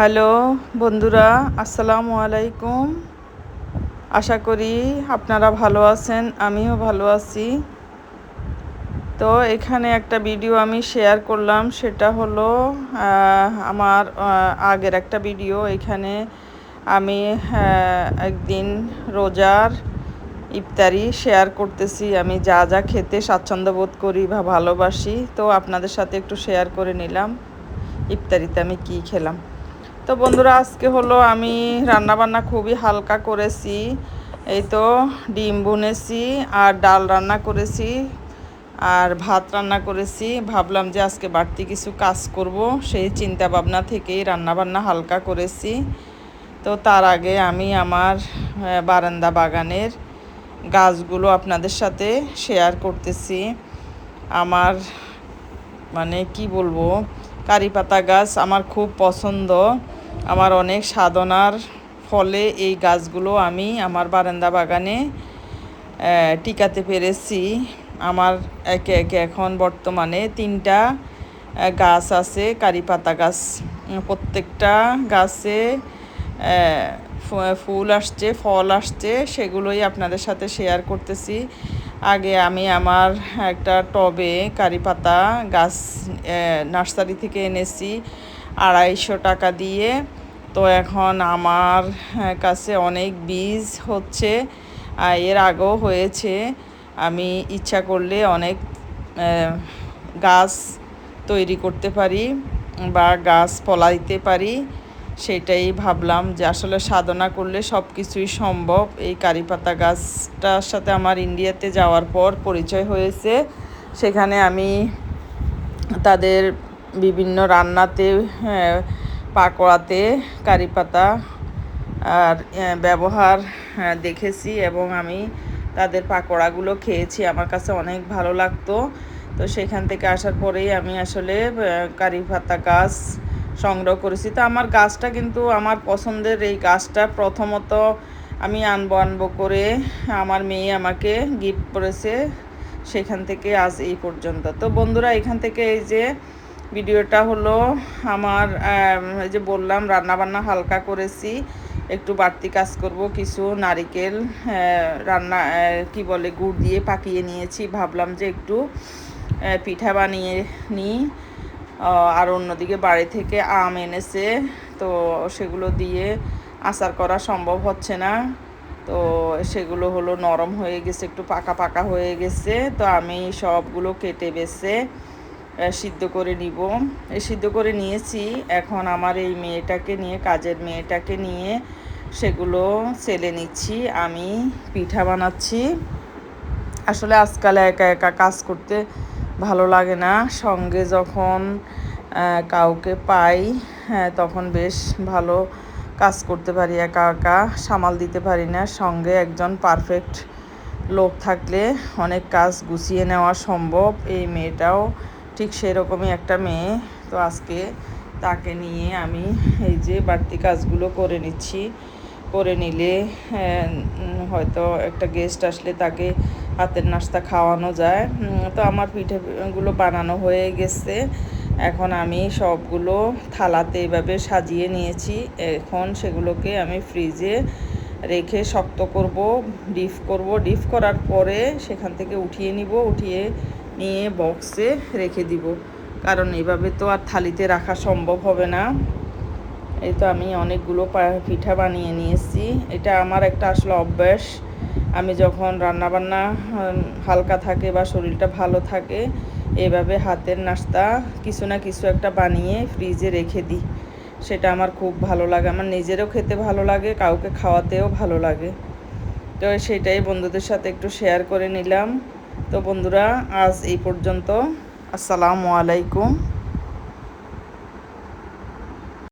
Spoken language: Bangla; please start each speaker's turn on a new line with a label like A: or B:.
A: হ্যালো বন্ধুরা, আসসালামু আলাইকুম। আশা করি আপনারা ভালো আছেন, আমিও ভালো আছি। তো এখানে একটা ভিডিও আমি শেয়ার করলাম, সেটা হলো আমার আগের একটা ভিডিও। এখানে আমি একদিন রোজার ইফতারি শেয়ার করতেছি। আমি যা যা খেতে স্বাচ্ছন্দ্য বোধ করি বা ভালোবাসি, তো আপনাদের সাথে একটু শেয়ার করে নিলাম। ইফতারিতে আমি কি খেলাম? তো বন্ধুরা, আজকে হলো আমি রান্নাবান্না খুবই হালকা করেছি। এই তো ডিম বুনেছি আর ডাল রান্না করেছি আর ভাত রান্না করেছি। ভাবলাম যে আজকে বাড়তি কিছু কাজ করব, সেই চিন্তা ভাবনা থেকেই রান্না বান্না হালকা করেছি। তো তার আগে আমি আমার বারান্দা বাগানের গাছগুলো আপনাদের সাথে শেয়ার করতেছি। আমার মানে কি বলব, কারি পাতা গাছ আমার খুব পছন্দ। আমার অনেক সাধনার ফলে এই গাছগুলো আমি আমার বারান্দা বাগানে টিকাতে পেরেছি। আমার একে একে এখন বর্তমানে তিনটা গাছ আছে কারি পাতা গাছ। প্রত্যেকটা গাছে ফুল আসছে, ফল আসছে, সেগুলোই আপনাদের সাথে শেয়ার করতেছি। আগে আমি আমার একটা টবে কারি পাতা গাছ নার্সারি থেকে এনেছি। আড়াইশো টাকা দিয়ে। তো এখন আমার কাছে অনেক বীজ হচ্ছে এর আগেও হয়েছে। আমি ইচ্ছা করলে অনেক গাছ তৈরি করতে পারি বা গাছ ফলাইতে পারি। সেটাই ভাবলাম যে আসলে সাধনা করলে সব কিছুই সম্ভব। এই কারি পাতা গাছটার সাথে আমার ইন্ডিয়াতে যাওয়ার পর পরিচয় হয়েছে। সেখানে আমি তাদের বিভিন্ন রান্নাতে হ্যাঁ, পাকোড়াতে কারি পাতা আর ব্যবহার হ্যাঁ, দেখেছি এবং আমি তাদের পাকোড়াগুলো খেয়েছি। আমার কাছে অনেক ভালো লাগতো। তো সেখান থেকে আসার পরেই আমি আসলে কারি পাতা গাছ সংগ্রহ করেছি। তো আমার গাছটা কিন্তু আমার পছন্দের এই গাছটা প্রথমত আমি আনব আনব করে আমার মেয়ে আমাকে গিফট করেছে সেখান থেকে আজ এই পর্যন্ত। তো বন্ধুরা এখান থেকে এই যে ভিডিওটা হলো আমার এই যে বললাম, রান্নাবান্না হালকা করেছি। একটু বাড়তি কাজ করব, কিছু নারিকেল রান্না কি বলে, গুড় দিয়ে পাকিয়ে নিয়েছি। ভাবলাম যে একটু পিঠা বানিয়ে নিই আর অন্যদিকে বাড়ি থেকে আম এনেছে, তো সেগুলো দিয়ে আচার করা সম্ভব হচ্ছে না। তো সেগুলো হলো নরম হয়ে গেছে, একটু পাকা পাকা হয়ে গেছে। তো আমি সবগুলো কেটে বেছে সিদ্ধ করে নিব। সিদ্ধ করে নিয়েছি। এখন আমার এই মেয়েটাকে নিয়ে, কাজের মেয়েটাকে নিয়ে সেগুলো সেলে নিচ্ছি। আমি পিঠা বানাচ্ছি। আসলে আজকাল একা একা কাজ করতে ভালো লাগে না। সঙ্গে যখন কাউকে পাই হ্যাঁ তখন বেশ ভালো কাজ করতে পারি একা একা। সামাল দিতে পারি না। সঙ্গে একজন পারফেক্ট লোক থাকলে অনেক কাজ গুছিয়ে নেওয়া সম্ভব। এই মেয়েটাও ঠিক সেরকমই একটা মেয়ে। তো আজকে তাকে নিয়ে আমি এই যে বাড়তি কাজগুলো করে নিচ্ছি। করে নিলে হয়তো একটা গেস্ট আসলে তাকে হাতের নাস্তা খাওয়ানো যায়। তো আমার পিঠেগুলো বানানো হয়ে গেছে। এখন আমি সবগুলো থালাতে এভাবে সাজিয়ে নিয়েছি। এখন সেগুলোকে আমি ফ্রিজে রেখে শক্ত করব, ডিপ করব। ডিপ করার পরে সেখান থেকে উঠিয়ে নিব। উঠিয়ে নিয়ে বক্সে রেখে দিব। কারণ এভাবে তো আর থালিতে রাখা সম্ভব হবে না। এই তো আমি অনেকগুলো পিঠা বানিয়ে নিয়েছি। এটা আমার একটা আসলে অভ্যাস। আমি যখন রান্নাবান্না হালকা থাকে বা শরীরটা ভালো থাকে, এভাবে হাতের নাস্তা কিছু না কিছু একটা বানিয়ে ফ্রিজে রেখে দিই। সেটা আমার খুব ভালো লাগে। আমার নিজেরও খেতে ভালো লাগে, কাউকে খাওয়াতেও ভালো লাগে। তো সেটাই বন্ধুদের সাথে একটু শেয়ার করে নিলাম। তো বন্ধুরা আজ এই পর্যন্ত। আসসালামু আলাইকুম।